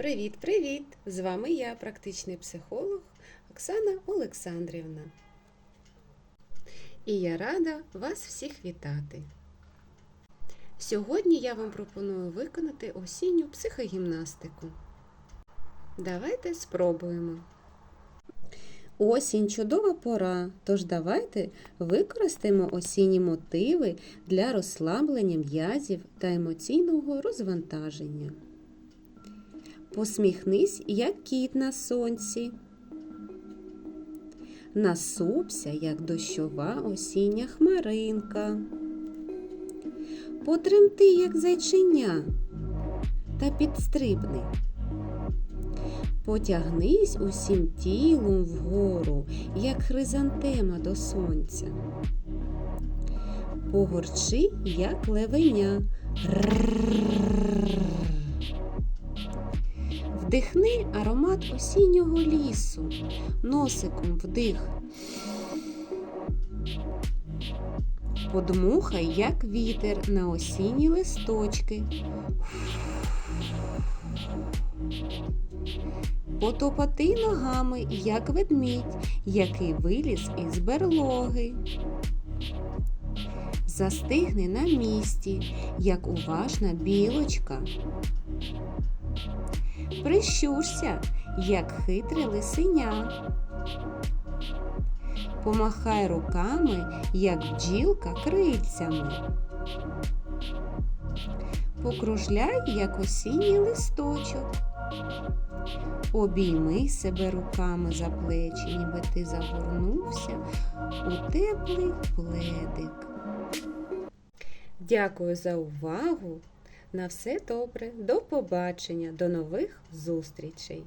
Привіт-привіт! З вами я, практичний психолог Оксана Олександрівна. І я рада вас всіх вітати. Сьогодні я вам пропоную виконати осінню психогімнастику. Давайте спробуємо. Осінь чудова пора, тож давайте використаємо осінні мотиви для розслаблення м'язів та емоційного розвантаження. Посміхнись, як кіт на сонці. Насупся, як дощова осіння хмаринка. Потремти, як зайчиня, та підстрибни. Потягнись усім тілом вгору, як хризантема до сонця. Погорчи, як левеня. Вдихни аромат осіннього лісу, носиком вдих. Подмухай, як вітер на осінні листочки. Потопати ногами, як ведмідь, який виліз із берлоги. Застигни на місці, як уважна білочка. Прищурся, як хитре лисеня. Помахай руками, як бджілка крильцями. Покружляй, як осінній листочок. Обійми себе руками за плечі, ніби ти загорнувся у теплий пледик. Дякую за увагу. На все добре. До побачення, до нових зустрічей!